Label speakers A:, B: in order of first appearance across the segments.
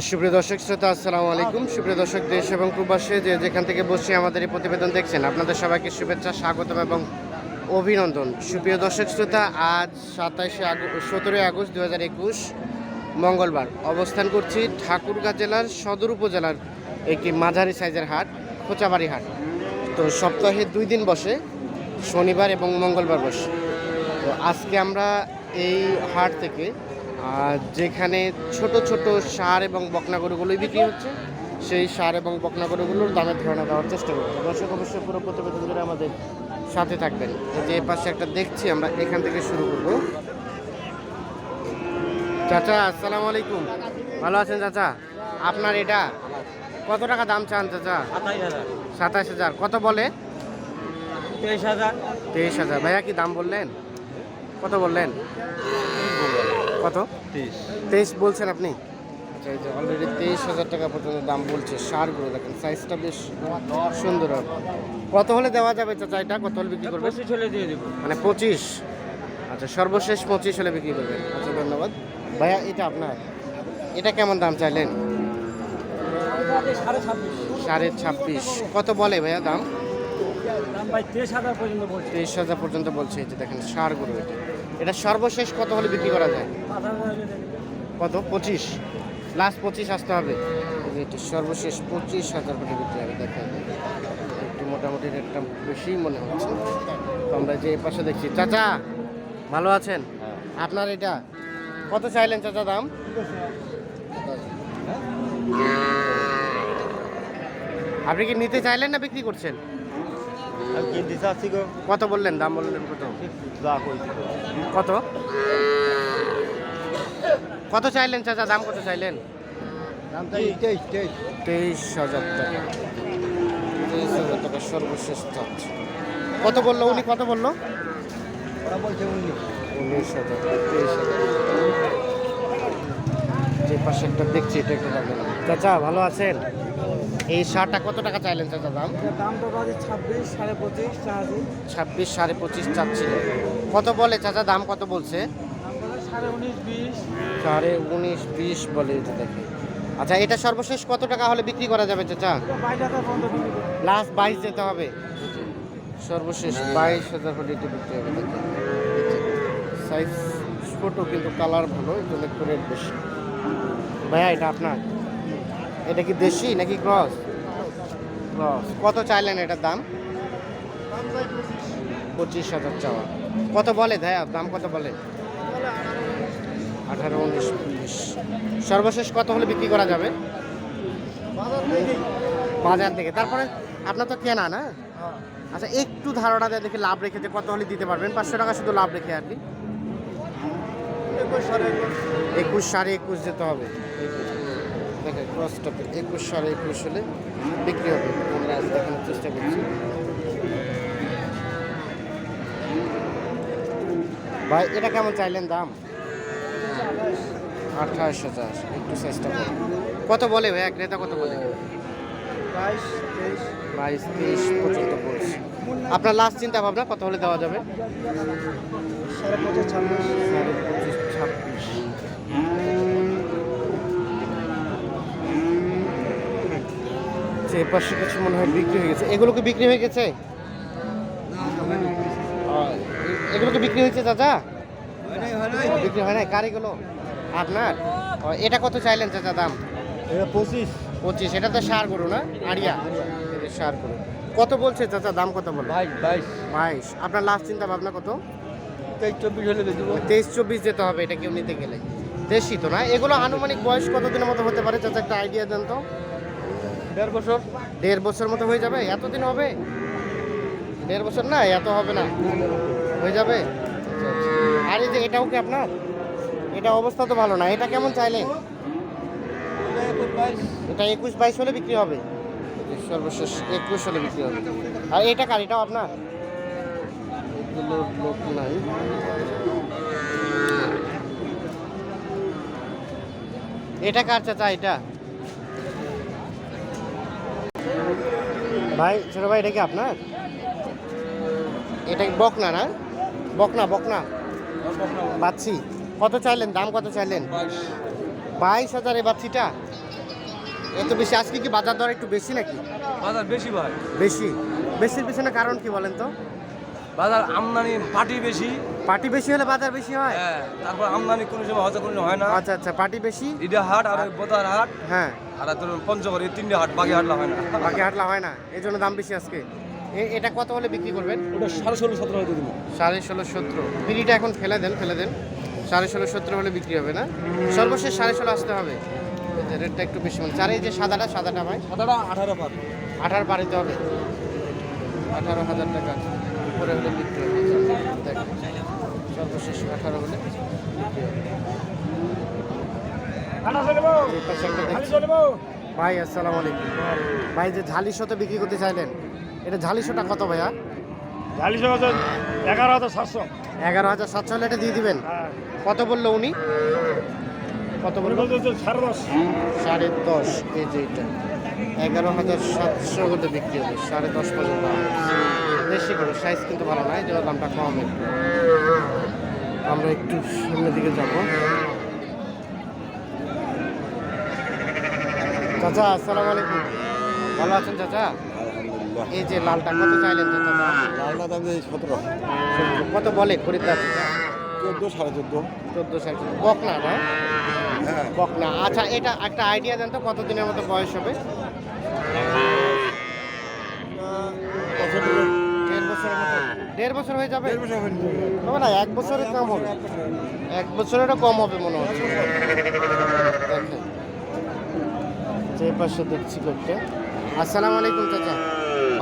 A: সুপ্রিয় দর্শক শ্রোতা, আসসালামু আলাইকুম। সুপ্রিয় দর্শক, দেশ এবং প্রবাসে যে যেখান থেকে বসে আমাদের এই প্রতিবেদন দেখছেন, আপনাদের সবাইকে শুভেচ্ছা, স্বাগতম এবং অভিনন্দন। সুপ্রিয় দর্শক শ্রোতা, আজ সাতাশে আগস্ট সতেরোই আগস্ট দু হাজার একুশ, মঙ্গলবার। অবস্থান করছি ঠাকুরগাঁ জেলার সদর উপজেলার একটি মাঝারি সাইজের হাট, খোঁচাবাড়ি হাট। তো সপ্তাহে দুই দিন বসে, শনিবার এবং মঙ্গলবার বসে। তো আজকে আমরা এই হাট থেকে যেখানে ছোট ছোট সার এবং বকনা গরুগুলোই বিক্রি হচ্ছে সেই সার এবং বকনা গরুগুলোর দামের ধারণা দেওয়ার চেষ্টা করব দর্শক অবশ্যই পুরো প্রতিবেদন ধরে আমাদের সাথে থাকবেন। যে পাশে একটা দেখছি আমরা এখান থেকে শুরু করব। চাচা আসসালামু আলাইকুম। ভালো আছেন চাচা? আপনার এটা কত টাকা দাম চান চাচা? সাতাশ হাজার। কত বলে?
B: তেইশ হাজার।
A: তেইশ হাজার। ভাইয়া কি দাম বললেন? কত বললেন? কত? তেইশ। বলছেন আপনি? আচ্ছা এই যে অলরেডি তেইশ হাজার টাকা পর্যন্ত দাম বলছে সারগুলো দেখেন সাইজটা বেশ সুন্দর হবে। কত হলে দেওয়া যাবে চাচা এটা? কত হলে বিক্রি করবে
B: পঁচিশ হলে দিয়ে দেবো।
A: মানে পঁচিশ। আচ্ছা সর্বশেষ পঁচিশ হলে বিক্রি করবেন। আচ্ছা ধন্যবাদ। ভাইয়া এটা আপনার? এটা কেমন দাম চাইলেন?
B: সাড়ে ছাব্বিশ।
A: কত বলে ভাইয়া দাম?
B: দাম ভাই তেইশ হাজার পর্যন্ত বলছি।
A: তেইশ হাজার পর্যন্ত বলছে এই যে দেখেন সারগুলো এটা। এটা সর্বশেষ কত হলে বিক্রি করা যায়। কত? পঁচিশ। লাস্ট পঁচিশ আসতে হবে। এটি সর্বশেষ পঁচিশ হাজার কোটি বিক্রি হবে দেখা একটু মোটামুটি রেটটা বেশি মনে হচ্ছে। তো আমরা যে পাশে দেখছি চাচা ভালো আছেন? আপনার এটা কত চাইলেন চাচা দাম? আপনি কি নিতে চাইলেন না বিক্রি করছেন?
B: কিনতে চাচ্ছি গো?
A: কত বললেন? দাম বললেন কত?
B: যা
A: কত? কত চাইলেন চাচা? দাম কত চাইলেন?
B: দাম তেইশ তেইশ।
A: তেইশ হাজার টাকা। তেইশ হাজার টাকা সর্বশেষ কত বলল উনি? কত বলল?
B: ওরা বলছে উনিশ।
A: উনিশ হাজার তেইশ হাজার যে পাশে একটা দেখছি এটা একটু চাচা ভালো আছেন? এই শার্টটা কত টাকা চাইলেন চাচা দাম?
B: দাম বাজে ছাব্বিশ সাড়ে পঁচিশ চার্জি
A: ছাব্বিশ সাড়ে পঁচিশ চাচ্ছিল কত বলে চাচা? দাম কত বলছে?
B: সাড়ে উনিশ বিশ।
A: সাড়ে উনিশ বিশ বলে এটা দেখে। আচ্ছা এটা সর্বশেষ কত টাকা হলে বিক্রি করা যাবে চাচা। লাস্ট বাইশ যেতে হবে। সর্বশেষ বাইশ হাজার হলে এটি বিক্রি হবে সাইজ ছোট কিন্তু কালার ভালো একটু রেট বেশি। ভাইয়া এটা আপনার? এটা কি দেশি নাকি ক্রস? ক্রস। কত চাইলেন এটার দাম? পঁচিশ হাজার চাওয়া। কত বলে ভাইয়া? দাম কত বলে? আঠারো উনিশ, বিশ। সর্বশেষ কত হলে বিক্রি করা যাবে? বাজার থেকে। তারপরে আপনার তো কেনা না? আচ্ছা একটু ধারণা দেয় দেখে লাভ রেখে যে কত হলে দিতে পারবেন। পাঁচশো টাকা শুধু লাভ রেখে আর কি। একুশ সাড়ে একুশ যেতে হবে। দেখেন ক্রস টপে একুশ সাড়ে একুশ হলে বিক্রি হবে। আমরা আজ দেখানোর চেষ্টা করছি। ভাই এটা কেমন চাইলেন দাম? আঠাশ হাজার। একটু চেষ্টা করুন। কত বলে ভাই? এক ক্রেতা কত বলে?
B: বাইশ তেইশ।
A: পর্যন্ত পড়ছে আপনার লাস্ট চিন্তা ভাবনা কত হলে দেওয়া যাবে?
B: সাড়ে পঁচিশ ছাব্বিশ।
A: সাড়ে পঁচিশ ছাব্বিশ। যে পাশে কিছু মনে হয় বিক্রি হয়ে গেছে। এগুলো কি বিক্রি হয়ে গেছে? এগুলো কি বিক্রি হয়েছে চাচা? বিক্রি হয় নাই? কার এগুলো? আপনার? এটা কত চাইলেন চাচা দাম?
B: পঁচিশ।
A: পঁচিশ এটা তো সার গরু না? আড়িয়া? সার গরু। কত বলছে চাচা দাম কত বলে?
B: বাইশ বাইশ।
A: আপনার লাস্ট চিন্তা ভাবনা কত?
B: তেইশ চব্বিশ হলে
A: তেইশ চব্বিশ যেতে হবে এটা কেউ নিতে গেলে। দেশি তো না? এগুলো আনুমানিক বয়স কতদিনের মতো হতে পারে চাচা একটা আইডিয়া দেন তো।
B: দেড় বছর?
A: দেড় বছর মতো হয়ে যাবে? এতদিন হবে? দেড় বছর? না এত হবে না। হয়ে যাবে? আর এই যে এটাও কি আপনার? এটা অবস্থা তো ভালো না। এটা কেমন
B: চাইলে
A: এটা একুশ বাইশ হলে বিক্রি হবে। সর্বশেষ একুশ হলে বিক্রি হবে। আর এটা কার? এটাও আপনার? লোক নাই। এটা কার চাচা এটা? ভাই ছোট ভাই এটা কি আপনার? এটা বকনা না? বকনা বকনা। বাচ্চি। কত চাইলেন? দাম কত চাইলেন? বাইশ হাজার এই বাচ্চিটা? এত বেশি আজকে কি বাজার দর একটু বেশি নাকি?
B: বাজার বেশি ভাই।
A: বেশি। বেশির পিছনে কারণ কি বলেন তো?
B: বাজার আমদানি পাটি বেশি।
A: পার্টি বেশি হলে বাজার বেশি হয়?
B: হ্যাঁ তারপর আমদানি কোনো সময় হয়তো কোনো হয় না।
A: আচ্ছা আচ্ছা পার্টি বেশি?
B: ইডা হাট আর বোতার হাট।
A: হ্যাঁ।
B: আর তোর পঞ্চগড় এই তিনটে হাট বাকি হাটলা হয় না।
A: বাকি হাটলা হয় না। এই জন্য দাম বেশি আজকে। এ- এটা কত হলে বিক্রি করবেন?
B: ওটা সাড়ে ষোলো সতেরো হয়তো দিব।
A: সাড়ে ষোলো সতেরো। বিড়িটা এখন ফেলে দেন ফেলে দেন। সাড়ে ষোলো সতেরো হলে বিক্রি হবে না? সর্বশেষ সাড়ে ষোলো আসতে হবে। রেটটা একটু বেশি মানে চার যে সাদাটা সাদাটা ভাই?
B: সাদাটা আঠারো পার।
A: আঠারো পারিতে হবে। আঠারো হাজার টাকা। উপরে হলে বিক্রি হবে। দেখেন। সর্বশেষ আঠারো হলে বিক্রি হবে এই পাশে একটা দেখছি। ভাই আসসালামু আলাইকুম। ভাই যে ঝালি শত বিক্রি করতে চাইলেন এটা ঝালি শোটা কত ভাইয়া?
C: হাজার এগারো হাজার সাতশো।
A: এগারো হাজার সাতশো হলে এটা দিয়ে দিবেন। কত বলল উনি? কত বলল?
C: সাড়ে দশ।
A: সাড়ে দশ যে এটা। এগারো হাজার সাতশো হলে বিক্রি হবে সাড়ে দশ পর্যন্ত বেশি করে সাইজ কিন্তু ভালো না এই জন্য দামটা কম একটু। আমরা একটু সামনের দিকে যাব। চাচা আসসালামু আলাইকুম। ভালো আছেন চাচা? এই যে লালটা কত চাইলেন চাচা?
C: লালটা দাম সতেরো।
A: কত বলে খরিদ্দার?
C: চোদ্দ সাড়ে চোদ্দ।
A: চোদ্দ সাড়ে চোদ্দ। বকনা না
C: হ্যাঁ।
A: বকনা আচ্ছা এটা একটা আইডিয়া দেন তো কতদিনের মতো বয়স হবে? দেড় বছরের মতো। দেড় বছর হয়ে যাবে? হবে না এক বছরের কম হবে। এক বছরেরও কম হবে মনে হচ্ছে। দেখেন যে পাশে দেখছি লোকটা। আসসালামু আলাইকুম চাচা।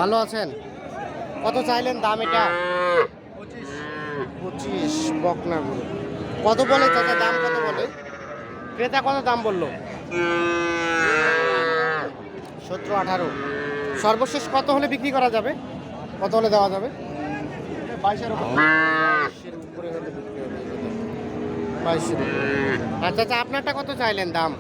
A: ভালো আছেন? কত চাইলেন দাম এটা? পঁচিশ। বকনা গরু। কত বলে চাচা? দাম কত বলে? ক্রেতা কত দাম বলল? সতেরো আঠারো। সর্বশেষ কত হলে বিক্রি করা যাবে? কত হলে দেওয়া যাবে? বাইশের উপরে। বাইশের আচ্ছা আচ্ছা আপনারটা কত চাইলেন দাম?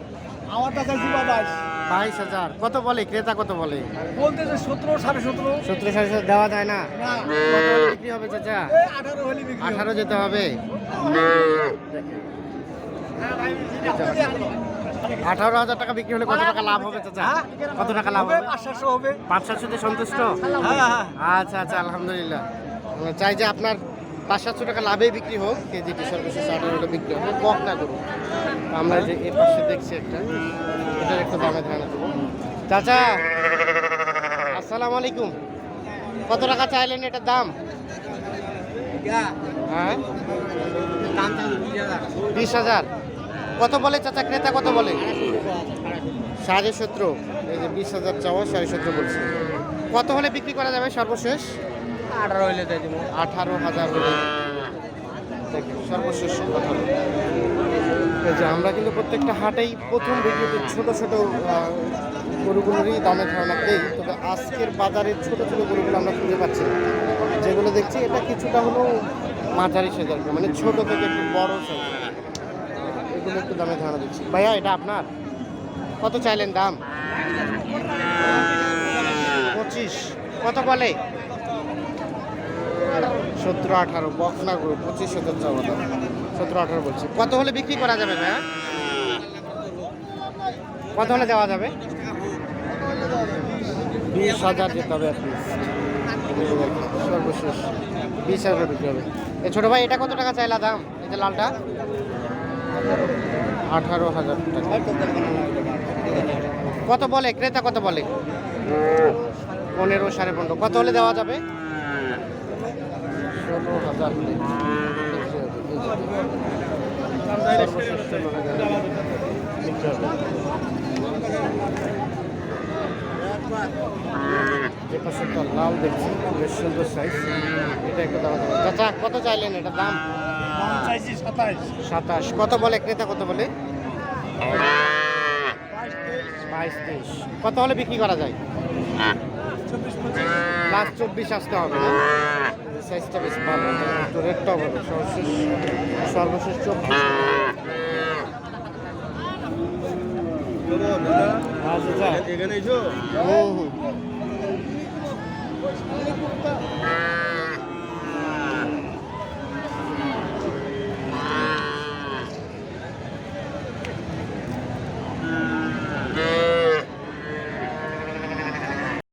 B: আমারটা চাইছি বাবাস
A: বাইশ হাজার। কত বলে? ক্রেতা কত বলে?
B: বলতেছে সতেরো সাড়ে সতেরো।
A: সতেরো সাড়ে সতেরো দেওয়া যায় না? কত হলে বিক্রি হবে চাচা?
B: আঠারো হলে
A: আঠারো যেতে হবে? আঠারো হাজার টাকা বিক্রি হলে কত টাকা লাভ হবে চাচা? কত টাকা লাভ হবে?
B: পাঁচ সাতশো হবে।
A: পাঁচ সাতশোতে সন্তুষ্ট?
B: হ্যাঁ
A: আচ্ছা আচ্ছা আলহামদুলিল্লাহ। চাই যে আপনার পাঁচ সাতশো টাকা লাভেই বিক্রি হোক। কেজিটি সর্বশেষ আঠারোটা বিক্রি হবে। বক না করুন আমরা যে এর পাশে দেখছি একটা এটার একটু দামে ধারণা দেবো। চাচা আসসালামু আলাইকুম কত টাকা চাইলেন এটার দাম? হ্যাঁ? বিশ হাজার। কত বলে চাচা ক্রেতা কত বলে? সাড়ে সতেরো। এই যে বিশ হাজার চাওয়া সাড়ে সতেরো বলছে। কত হলে বিক্রি করা যাবে সর্বশেষ?
B: আঠারো হলে তাই দেবো।
A: আঠারো হাজার হলে। সর্বশেষ এই যে আমরা কিন্তু প্রত্যেকটা হাটেই প্রথম ভিডিওতে ছোট ছোট গরুগুলোরই দামে ধারণা দেই তবে আজকের বাজারে ছোট ছোট গরুগুলো আমরা খুঁজে পাচ্ছি যেগুলো দেখছি এটা কিছুটা হলেও মাঝারি সাইজের মানে ছোট থেকে একটু বড় সাইজ এগুলো একটু দামে ধারণা দিচ্ছি। ভাইয়া, এটা আপনার? কত চাইলেন দাম? পঁচিশ। কত বলে? সতেরো আঠারো। বকনা গরু, পঁচিশ হাজার চাওয়া দাম। সতেরো আঠারো বলছি। কত হলে বিক্রি করা যাবে ভাইয়া? কত হলে দেওয়া যাবে? বিশ হাজার যেতে হবে সর্বশেষ বিশ হাজার বিক্রি হবে। এ ছোটো ভাই এটা কত টাকা চাইলা দাম? এই যে লালটা? আঠারো হাজার টাকা। কত বলে? ক্রেতা কত বলে? পনেরো সাড়ে পনেরো। কত হলে দেওয়া যাবে? ষোলো হাজার। একটা লাল দেখছি বেশ সুন্দর সাইজ এটা একটু দাম। চাচা কত চাইলেন এটা দাম?
C: চাইছি সাতাইশ
A: সাতাশ। কত বলে ক্রেতা কত বলে? বাইশ তেইশ। কত হলে বিক্রি করা যায়? লাস্ট চব্বিশ আসতে হবে না? স্বাস্থ্য বেশ ভালো। একটু রেটটাও ভালো সর্বশেষ সর্বশেষ চব্বিশ।
B: এখানে ও
A: হো হ্যাঁ, হ্যাঁ।